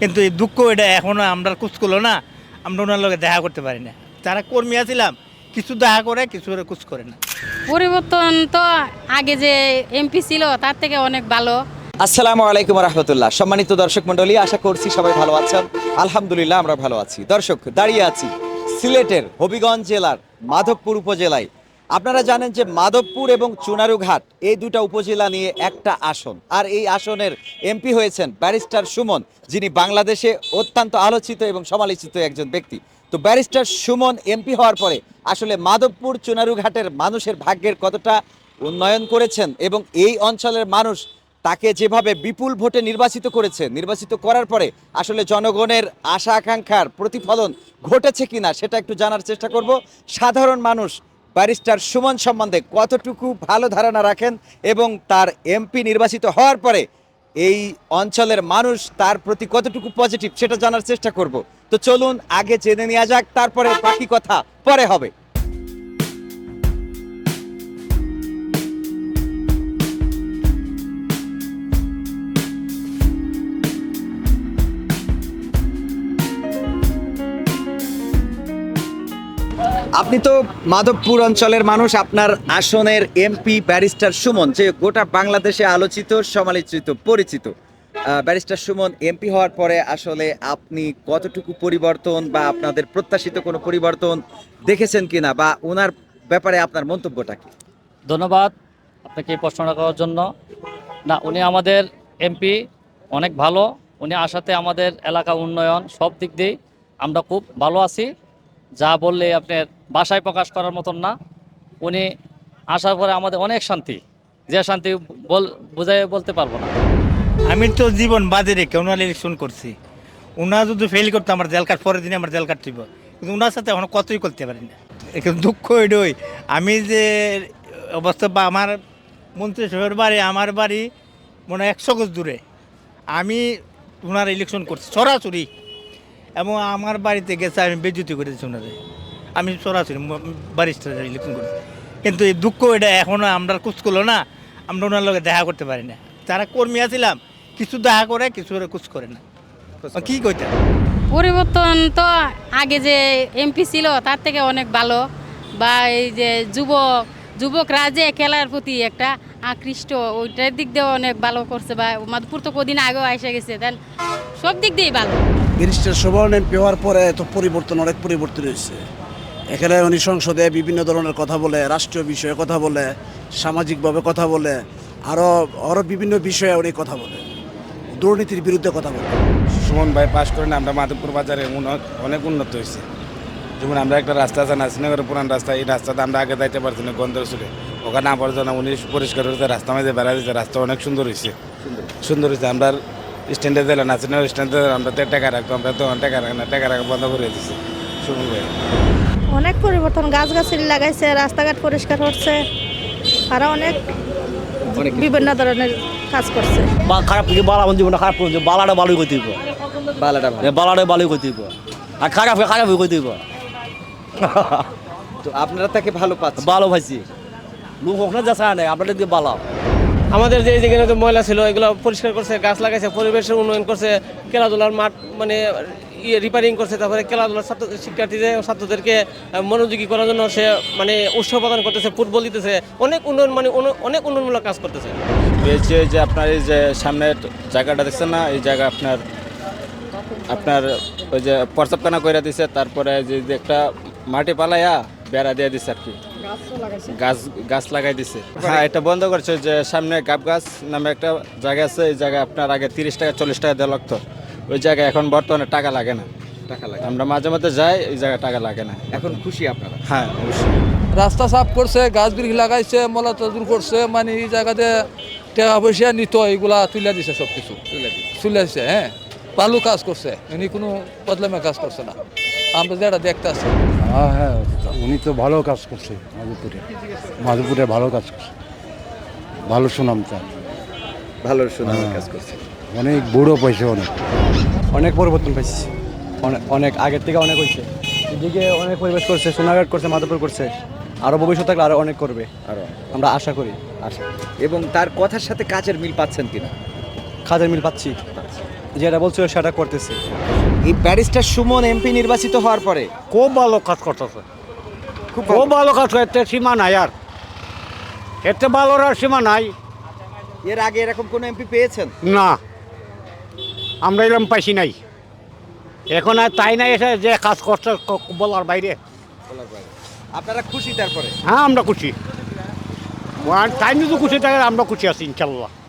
কিন্তু এই দুঃখ এটা এখনও আমরা কুচ করল না। আমরা ওনার লগে দেখা করতে পারি না। যারা কর্মী আছিলাম কিছু দেখা করে কিছু কুচ করে না। পরিবর্তন তো আগে যে এমপি ছিল তার থেকে অনেক ভালো। আসসালামু আলাইকুম রহমতুল্লাহ। সম্মানিত দর্শক মন্ডলী আশা করছি সবাই ভালো আছেন। আলহামদুলিল্লাহ আমরা ভালো আছি। দর্শক দাঁড়িয়ে আছি সিলেটের হবিগঞ্জ জেলার মাধবপুর উপজেলায়। আপনারা জানেন যে মাধবপুর এবং চুনারুঘাট এই দুটা উপজেলা নিয়ে একটা আসন। আর এই আসনের এমপি হয়েছেন ব্যারিস্টার সুমন, যিনি বাংলাদেশে অত্যন্ত আলোচিত এবং সমালোচিত একজন ব্যক্তি। তো ব্যারিস্টার সুমন এমপি হওয়ার পরে আসলে মাধবপুর, চুনারুঘাটের মানুষের ভাগ্যের কতটা উন্নয়ন করেছেন এবং এই অঞ্চলের মানুষ তাকে যেভাবে বিপুল ভোটে নির্বাচিত করেছে, নির্বাচিত করার পরে আসলে জনগণের আশা আকাঙ্ক্ষার প্রতিফলন ঘটেছে কিনা সেটা একটু জানার চেষ্টা করব। সাধারণ মানুষ ব্যারিস্টার সুমন সম্বন্ধে কতটুকু ভালো ধারণা রাখেন এবং তার এমপি নির্বাচিত হওয়ার পরে এই অঞ্চলের মানুষ তার প্রতি কতটুকু পজিটিভ সেটা জানার চেষ্টা করব। তো চলুন আগে জেনে নেওয়া যাক, তারপরে বাকি কথা পরে হবে। আপনি তো মাধবপুর অঞ্চলের মানুষ, আপনার আসনের এমপি ব্যারিস্টার সুমন, যে গোটা বাংলাদেশে আলোচিত, সমালোচিত, পরিচিত। ব্যারিস্টার সুমন এমপি হওয়ার পরে আসলে আপনি কতটুকু পরিবর্তন বা আপনাদের প্রত্যাশিত কোনো পরিবর্তন দেখেছেন কিনা, বা ওনার ব্যাপারে আপনার মন্তব্যটা কি? ধন্যবাদ আপনাকে প্রশ্নটা করার জন্য। না, উনি আমাদের এমপি অনেক ভালো। উনি আসাতে আমাদের এলাকা উন্নয়ন সব দিক দিয়েই আমরা খুব ভালো আছি। যা বললে আপনার বাসায় প্রকাশ করার মতন না। উনি আসার পরে আমাদের অনেক শান্তি, যে শান্তি বল বোঝাই বলতে পারব না। আমি তো জীবন বাদে রেখে ওনার ইলেকশন করছি। ওনা যদি ফেল করতো, আমার জেল কাট পরের দিনে আমার জেল কাট দিব কিন্তু ওনার সাথে এখন কতই করতে পারি না। এখন দুঃখ এটাই আমি যে অবস্থা বা আমার মন্ত্রী সাহেবের বাড়ি, আমার বাড়ি মনে হয় একশো গজ দূরে। আমি ওনার ইলেকশন করছি, সরাসরি। এবং আমার বাড়িতে গেছে আমি বেজ্জুতি করেছি ওনাদের আমি সরাসরি বারিস্টার ইলেকশন করেছি। কিন্তু এই দুঃখ এটা এখনও আমরা কুচ করল না আমরা ওনার লগে দেখা করতে পারি না। যারা কর্মী আছিলাম কিছু দেখা করে কিছু কুচ করে না। কি কইতে পরিবর্তন তো আগে যে এমপি ছিল তার থেকে অনেক ভালো। বা এই যে যুবক যুবকরা যে খেলার প্রতি একটা আকৃষ্ট ওইটার দিক দিয়ে অনেক ভালো করছে বা মাধপুর তো কদিন আগেও এসে গেছে দেন সব দিক দিয়েই ভালো। ব্যারিস্টার সুবর্ণ এমপি হওয়ার পরে তো পরিবর্তন অনেক পরিবর্তন হয়েছে। এখানে উনি সংসদে বিভিন্ন ধরনের কথা বলে রাষ্ট্রীয় বিষয়ে কথা বলে সামাজিকভাবে কথা বলে আরও আরও বিভিন্ন বিষয়ে উনি কথা বলে দুর্নীতির বিরুদ্ধে কথা বলে। সুমন ভাই পাশ করেন আমরা মাধবপুর বাজারে অনেক উন্নত হয়েছে। যেমন আমরা একটা রাস্তা আছে নাসিনগরের পুরান রাস্তা এই রাস্তাতে আমরা আগে যাইতে পারছি না গন্ধ ছিল ওখানে আবর্জনা উনি পরিষ্কার হয়েছে রাস্তা মাঝে বেড়া দিয়েছে রাস্তা অনেক সুন্দর হয়েছে। সুন্দর হয়েছে। আমরা স্ট্যান্ডে দিলাম নাসিনগর স্ট্যান্ডে আমরা তো টাকা রাখতো আমরা তো টাকা রাখি না টাকা রাখা বন্ধ করে দিচ্ছি সুমন ভাই। অনেক পরিবর্তন গাছ গাছগাছালি লাগাইছে রাস্তাঘাট পরিষ্কার করছে আরও অনেক অনেক বিভিন্ন ধরনের কাজ করছে। বা খারাপ বালা বন্ধু না খারাপ করছে বালাটা ভালোই করতে দিব বালাটা। বালাটা ভালোই করতে দিব আর খারাপ খারাপ করতে দিব তো আপনারা তাকে ভালো পাচ্ছেন? ভালো ভাইছি লোক ওখানে যাচ্ছে না আপনাদের দিয়ে বালা। আমাদের যে যেখানে তো ময়লা ছিল এগুলো পরিষ্কার করছে গাছ লাগাইছে পরিবেশের উন্নয়ন করছে খেলাধুলার মাঠ মানে ইয়ে রিপেয়ারিং করছে তারপরে খেলাধুলার ছাত্র শিক্ষার্থীদের ছাত্রদেরকে মনোযোগী করার জন্য সে মানে উৎসাহ প্রদান করতেছে ফুটবল দিতেছে অনেক উন্নয়ন মানে অনেক উন্নয়নমূলক কাজ করতেছে। পেয়েছি ওই যে আপনার এই যে সামনের জায়গাটা দেখছেন না এই জায়গা আপনার আপনার ওই যে প্রসাবখানা করে দিছে তারপরে যে যে একটা মাটি পালাইয়া বেড়া দিয়ে দিছে আর কি। গাছ গাছ লাগাই দিছে। হ্যাঁ এটা বন্ধ করছে যে সামনে গাব গাছ নামে একটা জায়গা আছে এই জায়গায় আপনার আগে তিরিশ টাকা চল্লিশ টাকা দেওয়া লাগতো। ওই জায়গায় এখন বর্তমানে টাকা লাগে না। টাকা লাগে। আমরা মাঝে মাঝে যাই এই জায়গায় টাকা লাগে না। এখন খুশি আপনারা? হ্যাঁ অবশ্যই। রাস্তা সাফ করছে গাছ বিরিখ লাগাইছে মলা তদুর করছে মানে এই জায়গাতে টাকা পয়সা নিত এগুলা তুলে দিছে সব কিছু তুলে দিছে হ্যাঁ। ভালো কাজ করছে উনি কোনো বদলামে কাজ করছে না। আমরা যেটা দেখতে আসছি হ্যাঁ হ্যাঁ উনি তো ভালো কাজ করছে মাধবপুরে। মাধবপুরে ভালো কাজ করছে। ভালো সুনাম তার ভালো সুনামের কাজ করছে। অনেক বুড়ো পয়সা অনেক। অনেক পরিবর্তন পাইছি। অনেক অনেক আগের থেকে অনেক হয়েছে এদিকে অনেক পরিবেশ করছে সোনাঘাট করছে মাধবপুর করছে। আরও ভবিষ্যৎ থাকলে আরও অনেক করবে। আরও আমরা আশা করি। আশা এবং তার কথার সাথে কাজের মিল পাচ্ছেন কিনা? খাদের মিল পাচ্ছি। যেটা বলছিল সেটা করতেছে। এই ব্যারিস্টার সুমন এমপি নির্বাচিত হওয়ার পরে? খুব ভালো কাজ করতেছে। খুব খুব ভালো। কাজ করে এতে সীমা নাই আর। এতে ভালোর আর সীমা নাই। এর আগে এরকম কোনো এমপি পেয়েছেন? না। আমরা এরকম পাইছি নাই। এখন আর তাই নাই এসে যে কাজ করছে বলার বাইরে। আপনারা খুশি তারপরে? হ্যাঁ আমরা খুশি। তাই যদি খুশি থাকে আমরা খুশি আছি ইনশাল্লাহ।